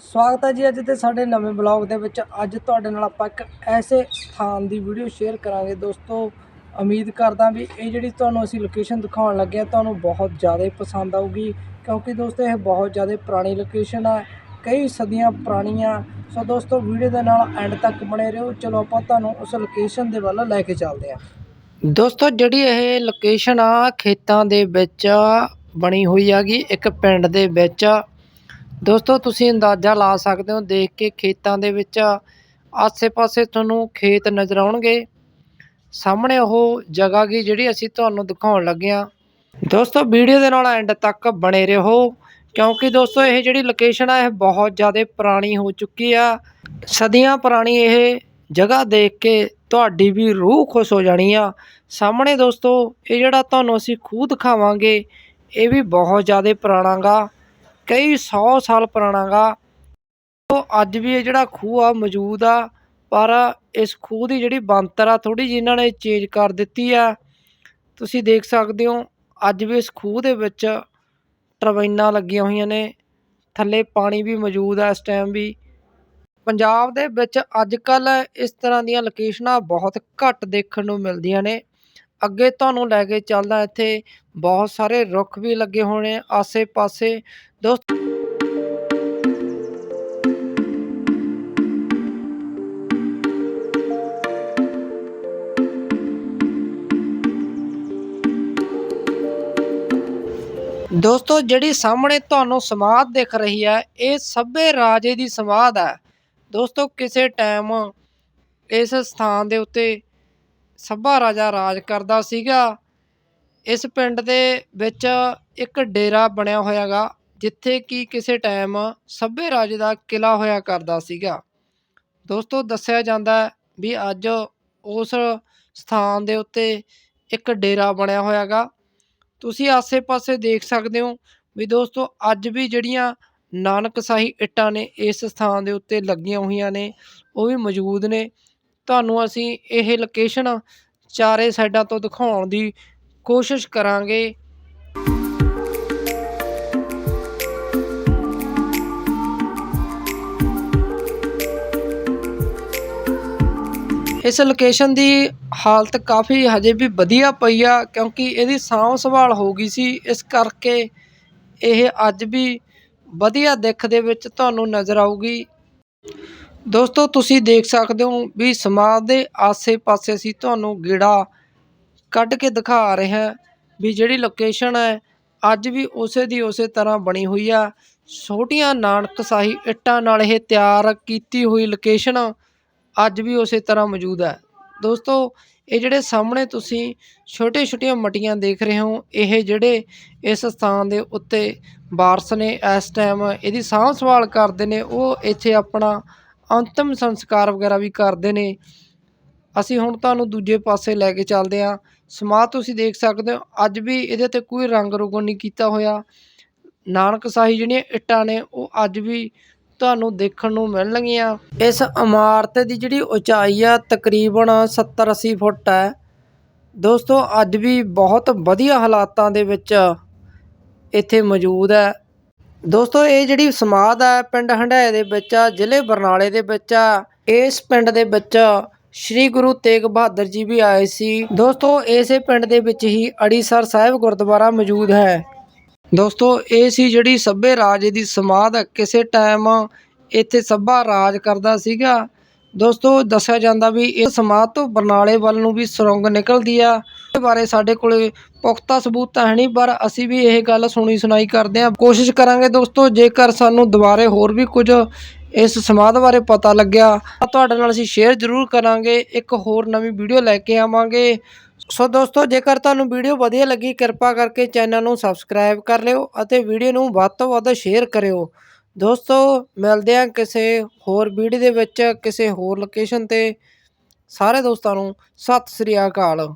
ਸਵਾਗਤ ਹੈ ਜੀ ਅੱਜ ਦੇ ਸਾਡੇ ਨਵੇਂ ਬਲੌਗ ਦੇ ਵਿੱਚ। ਅੱਜ ਤੁਹਾਡੇ ਨਾਲ ਆਪਾਂ ਇੱਕ ਐਸੇ ਸਥਾਨ ਦੀ ਵੀਡੀਓ ਸ਼ੇਅਰ ਕਰਾਂਗੇ। ਦੋਸਤੋ, ਉਮੀਦ ਕਰਦਾ ਵੀ ਇਹ ਜਿਹੜੀ ਤੁਹਾਨੂੰ ਅਸੀਂ ਲੋਕੇਸ਼ਨ ਦਿਖਾਉਣ ਲੱਗੇ ਹਾਂ, ਤੁਹਾਨੂੰ ਬਹੁਤ ਜ਼ਿਆਦਾ ਪਸੰਦ ਆਊਗੀ। ਕਿਉਂਕਿ ਦੋਸਤੋ, ਇਹ ਬਹੁਤ ਜ਼ਿਆਦਾ ਪੁਰਾਣੀ ਲੋਕੇਸ਼ਨ ਆ। ਕਈ ਸਦੀਆਂ ਪੁਰਾਣੀਆਂ। ਸੋ ਦੋਸਤੋ, ਵੀਡੀਓ ਦੇ ਨਾਲ ਐਂਡ ਤੱਕ ਬਣੇ ਰਹੋ। ਚਲੋ, ਆਪਾਂ ਤੁਹਾਨੂੰ ਉਸ ਲੋਕੇਸ਼ਨ ਦੇ ਵੱਲ ਲੈ ਕੇ ਚੱਲਦੇ ਹਾਂ। ਦੋਸਤੋ, ਜਿਹੜੀ ਇਹ ਲੋਕੇਸ਼ਨ ਆ, ਖੇਤਾਂ ਦੇ ਵਿੱਚ ਬਣੀ ਹੋਈ ਹੈਗੀ। ਇੱਕ ਪਿੰਡ ਦੇ ਵਿੱਚ ਦੋਸਤੋ, ਤੁਸੀਂ ਅੰਦਾਜ਼ਾ ਲਾ ਸਕਦੇ ਹੋ, ਦੇਖ ਕੇ ਖੇਤਾਂ ਦੇ ਵਿੱਚ ਆਸੇ-ਪਾਸੇ ਤੁਹਾਨੂੰ ਖੇਤ ਨਜ਼ਰ ਆਉਣਗੇ। ਸਾਹਮਣੇ ਉਹ ਜਗ੍ਹਾ ਗੀ ਜਿਹੜੀ ਅਸੀਂ ਤੁਹਾਨੂੰ ਦਿਖਾਉਣ ਲੱਗੇ ਹਾਂ। ਦੋਸਤੋ, ਵੀਡੀਓ ਦੇ ਨਾਲ ਐਂਡ ਤੱਕ ਬਣੇ ਰਹੋ, ਕਿਉਂਕਿ ਦੋਸਤੋ, ਇਹ ਜਿਹੜੀ ਲੋਕੇਸ਼ਨ ਆ, ਇਹ ਬਹੁਤ ਜ਼ਿਆਦਾ ਪੁਰਾਣੀ ਹੋ ਚੁੱਕੀ ਆ। ਸਦੀਆਂ ਪੁਰਾਣੀ ਇਹ ਜਗ੍ਹਾ ਦੇਖ ਕੇ ਤੁਹਾਡੀ ਵੀ ਰੂਹ ਖੁਸ਼ ਹੋ ਜਾਣੀ ਆ। ਸਾਹਮਣੇ ਦੋਸਤੋ, ਇਹ ਜਿਹੜਾ ਤੁਹਾਨੂੰ ਅਸੀਂ ਖੂਹ ਦਿਖਾਵਾਂਗੇ, ਇਹ ਵੀ ਬਹੁਤ ਜ਼ਿਆਦਾ ਪੁਰਾਣਾ ਗਾ। ਕਈ 100 ਸਾਲ ਪੁਰਾਣਾ ਗਾ। ਉਹ ਅੱਜ ਵੀ ਇਹ ਜਿਹੜਾ ਖੂਹ ਆ ਮੌਜੂਦ ਆ, ਪਰ ਇਸ ਖੂਹ ਦੀ ਜਿਹੜੀ ਬਣਤਰ ਆ ਥੋੜੀ ਜਿਹੀ ਇਹਨਾਂ ਨੇ ਚੇਂਜ ਕਰ ਦਿੱਤੀ ਆ। ਤੁਸੀਂ ਦੇਖ ਸਕਦੇ ਹੋ, ਅੱਜ ਵੀ ਇਸ ਖੂਹ ਦੇ ਵਿੱਚ ਟਰਬਾਈਨਾਂ ਲੱਗੀਆਂ ਹੋਈਆਂ ਨੇ। ਥੱਲੇ ਪਾਣੀ ਵੀ ਮੌਜੂਦ ਆ ਇਸ ਟਾਈਮ ਵੀ। ਪੰਜਾਬ ਦੇ ਵਿੱਚ ਅੱਜ ਕੱਲ ਇਸ ਤਰ੍ਹਾਂ ਦੀਆਂ ਲੋਕੇਸ਼ਨਾਂ ਬਹੁਤ ਘੱਟ ਦੇਖਣ ਨੂੰ ਮਿਲਦੀਆਂ ਨੇ। ਅੱਗੇ ਤੁਹਾਨੂੰ ਲੈ ਕੇ ਚੱਲਦਾ ਇੱਥੇ ਬਹੁਤ ਸਾਰੇ ਰੁੱਖ ਵੀ ਲੱਗੇ ਹੋਣੇ ਆਸੇ-ਪਾਸੇ। ਦੋਸਤ ਦੋਸਤੋ, ਜਿਹੜੀ ਸਾਹਮਣੇ ਤੁਹਾਨੂੰ ਸਮਾਧ ਦਿਖ ਰਹੀ ਹੈ, ਇਹ ਸੱਭੇ ਰਾਜੇ ਦੀ ਸਮਾਧ ਹੈ। ਦੋਸਤੋ, ਕਿਸੇ ਟਾਈਮ ਇਸ ਸਥਾਨ ਦੇ ਉੱਤੇ ਸੱਭਾ ਰਾਜਾ ਰਾਜ ਕਰਦਾ ਸੀਗਾ। ਇਸ ਪਿੰਡ ਦੇ ਵਿੱਚ ਇੱਕ ਡੇਰਾ ਬਣਿਆ ਹੋਇਆਗਾ, ਜਿੱਥੇ ਕਿ ਕਿਸੇ ਟਾਈਮ ਸੱਭੇ ਰਾਜੇ ਦਾ ਕਿਲਾ ਹੋਇਆ ਕਰਦਾ ਸੀਗਾ। ਦੋਸਤੋ, ਦੱਸਿਆ ਜਾਂਦਾ ਵੀ ਅੱਜ ਉਸ ਸਥਾਨ ਦੇ ਉੱਤੇ ਇੱਕ ਡੇਰਾ ਬਣਿਆ ਹੋਇਆਗਾ। ਤੁਸੀਂ ਆਸੇ-ਪਾਸੇ ਦੇਖ ਸਕਦੇ ਹੋ ਵੀ ਦੋਸਤੋ, ਅੱਜ ਵੀ ਜਿਹੜੀਆਂ ਨਾਨਕਸ਼ਾਹੀ ਇੱਟਾਂ ਨੇ ਇਸ ਸਥਾਨ ਦੇ ਉੱਤੇ ਲੱਗੀਆਂ ਹੋਈਆਂ ਨੇ, ਉਹ ਵੀ ਮੌਜੂਦ ਨੇ। ਤੁਹਾਨੂੰ ਅਸੀਂ ਇਹ ਲੋਕੇਸ਼ਨ ਚਾਰੇ ਸਾਈਡਾਂ ਤੋਂ ਦਿਖਾਉਣ ਦੀ ਕੋਸ਼ਿਸ਼ ਕਰਾਂਗੇ। ਇਸ ਲੋਕੇਸ਼ਨ ਦੀ ਹਾਲਤ ਕਾਫੀ ਹਜੇ ਵੀ ਵਧੀਆ ਪਈ ਆ, ਕਿਉਂਕਿ ਇਹਦੀ ਸਾਂਭ ਸੰਭਾਲ ਹੋ ਗਈ ਸੀ। ਇਸ ਕਰਕੇ ਇਹ ਅੱਜ ਵੀ ਵਧੀਆ ਦਿੱਖ ਦੇ ਵਿੱਚ ਤੁਹਾਨੂੰ ਨਜ਼ਰ ਆਊਗੀ। ਦੋਸਤੋ, ਤੁਸੀਂ ਦੇਖ ਸਕਦੇ ਹੋ ਵੀ ਸਮਾਜ ਦੇ ਆਸੇ-ਪਾਸੇ ਅਸੀਂ ਤੁਹਾਨੂੰ ਗੇੜਾ ਕੱਢ ਕੇ ਦਿਖਾ ਰਹੇ ਹਾਂ ਵੀ ਜਿਹੜੀ ਲੋਕੇਸ਼ਨ ਹੈ, ਅੱਜ ਵੀ ਉਸੇ ਦੀ ਉਸੇ ਤਰ੍ਹਾਂ ਬਣੀ ਹੋਈ ਆ। ਛੋਟੀਆਂ ਨਾਨਕਸ਼ਾਹੀ ਇੱਟਾਂ ਨਾਲ ਇਹ ਤਿਆਰ ਕੀਤੀ ਹੋਈ ਲੋਕੇਸ਼ਨ ਅੱਜ ਵੀ ਉਸੇ ਤਰ੍ਹਾਂ ਮੌਜੂਦ ਹੈ। ਦੋਸਤੋ, ਇਹ ਜਿਹੜੇ ਸਾਹਮਣੇ ਤੁਸੀਂ ਛੋਟੇ ਛੋਟੀਆਂ ਮਟੀਆਂ ਦੇਖ ਰਹੇ ਹੋ, ਇਹ ਜਿਹੜੇ ਇਸ ਸਥਾਨ ਦੇ ਉੱਤੇ ਵਾਰਸ ਨੇ, ਇਸ ਟਾਈਮ ਇਹਦੀ ਸਾਂਭ ਸੰਭਾਲ ਕਰਦੇ ਨੇ, ਉਹ ਇੱਥੇ ਆਪਣਾ ਅੰਤਮ ਸੰਸਕਾਰ ਵਗੈਰਾ ਵੀ ਕਰਦੇ ਨੇ। ਅਸੀਂ ਹੁਣ ਤੁਹਾਨੂੰ ਦੂਜੇ ਪਾਸੇ ਲੈ ਕੇ ਚੱਲਦੇ ਹਾਂ। ਸਮਾਧ ਤੁਸੀਂ ਦੇਖ ਸਕਦੇ ਹੋ, ਅੱਜ ਵੀ ਇਹਦੇ ਤੇ ਕੋਈ ਰੰਗ ਰੋਗਨ ਨਹੀਂ ਕੀਤਾ ਹੋਇਆ। ਨਾਨਕਸ਼ਾਹੀ ਜਿਹੜੀਆਂ ਇੱਟਾਂ ਨੇ, ਉਹ ਅੱਜ ਵੀ ਤੁਹਾਨੂੰ ਦੇਖਣ ਨੂੰ ਮਿਲਣਗੀਆਂ। ਇਸ ਇਮਾਰਤ ਦੀ ਜਿਹੜੀ ਉਚਾਈ ਆ, ਤਕਰੀਬਨ 70 80 ਫੁੱਟ ਹੈ। ਦੋਸਤੋ, ਅੱਜ ਵੀ ਬਹੁਤ ਵਧੀਆ ਹਾਲਾਤਾਂ ਦੇ ਵਿੱਚ ਇੱਥੇ ਮੌਜੂਦ ਹੈ। ਦੋਸਤੋ, ਇਹ ਜਿਹੜੀ ਸਮਾਧ ਆ, ਪਿੰਡ ਹੰਡਾਏ ਦੇ ਵਿੱਚ ਆ, ਜ਼ਿਲ੍ਹੇ ਬਰਨਾਲੇ ਦੇ ਵਿੱਚ ਆ, ਇਸ ਪਿੰਡ ਦੇ ਵਿੱਚ ਸ਼੍ਰੀ ਗੁਰੂ ਤੇਗ ਬਹਾਦਰ ਜੀ ਵੀ ਆਏ ਸੀ। ਦੋਸਤੋ, ਇਸੇ ਪਿੰਡ ਦੇ ਵਿੱਚ ਹੀ ਅੜੀਸਰ ਸਾਹਿਬ ਗੁਰਦੁਆਰਾ ਮੌਜੂਦ ਹੈ। ਦੋਸਤੋ, ਇਹ ਸੀ ਜਿਹੜੀ ਸੱਭੇ ਰਾਜੇ ਦੀ ਸਮਾਧ, ਕਿਸੇ ਟਾਈਮ ਇੱਥੇ ਸੱਭਾ ਰਾਜ ਕਰਦਾ ਸੀਗਾ। ਦੋਸਤੋ, ਦੱਸਿਆ ਜਾਂਦਾ ਵੀ ਇਹ ਸਮਾਧ ਤੋਂ ਬਰਨਾਲੇ ਵੱਲ ਨੂੰ ਵੀ ਸੁਰੰਗ ਨਿਕਲਦੀ ਆ। ਇਸ ਬਾਰੇ ਸਾਡੇ ਕੋਲੇ ਪੁਖਤਾ ਸਬੂਤ ਤਾਂ ਹੈ ਨਹੀਂ, ਪਰ ਅਸੀਂ ਵੀ ਇਹ ਗੱਲ ਸੁਣੀ ਸੁਣਾਈ ਕਰਦੇ ਹਾਂ। ਕੋਸ਼ਿਸ਼ ਕਰਾਂਗੇ ਦੋਸਤੋ, ਜੇਕਰ ਸਾਨੂੰ ਦੁਬਾਰੇ ਹੋਰ ਵੀ ਕੁਝ ਇਸ ਸਮਾਧ ਬਾਰੇ ਪਤਾ ਲੱਗਿਆ, ਤਾਂ ਤੁਹਾਡੇ ਨਾਲ ਅਸੀਂ ਸ਼ੇਅਰ ਜ਼ਰੂਰ ਕਰਾਂਗੇ, ਇੱਕ ਹੋਰ ਨਵੀਂ ਵੀਡੀਓ ਲੈ ਕੇ ਆਵਾਂਗੇ। ਸੋ ਦੋਸਤੋ, ਜੇਕਰ ਤੁਹਾਨੂੰ ਵੀਡੀਓ ਵਧੀਆ ਲੱਗੀ, ਕਿਰਪਾ ਕਰਕੇ ਚੈਨਲ ਨੂੰ ਸਬਸਕ੍ਰਾਈਬ ਕਰ ਲਿਓ ਅਤੇ ਵੀਡੀਓ ਨੂੰ ਵੱਧ ਤੋਂ ਵੱਧ ਸ਼ੇਅਰ ਕਰਿਓ। ਦੋਸਤੋ, ਮਿਲਦੇ ਹਾਂ ਕਿਸੇ ਹੋਰ ਵੀਡੀਓ ਦੇ ਵਿੱਚ, ਕਿਸੇ ਹੋਰ ਲੋਕੇਸ਼ਨ ਤੇ। ਸਾਰੇ ਦੋਸਤਾਂ ਨੂੰ ਸਤਿ ਸ੍ਰੀ ਅਕਾਲ।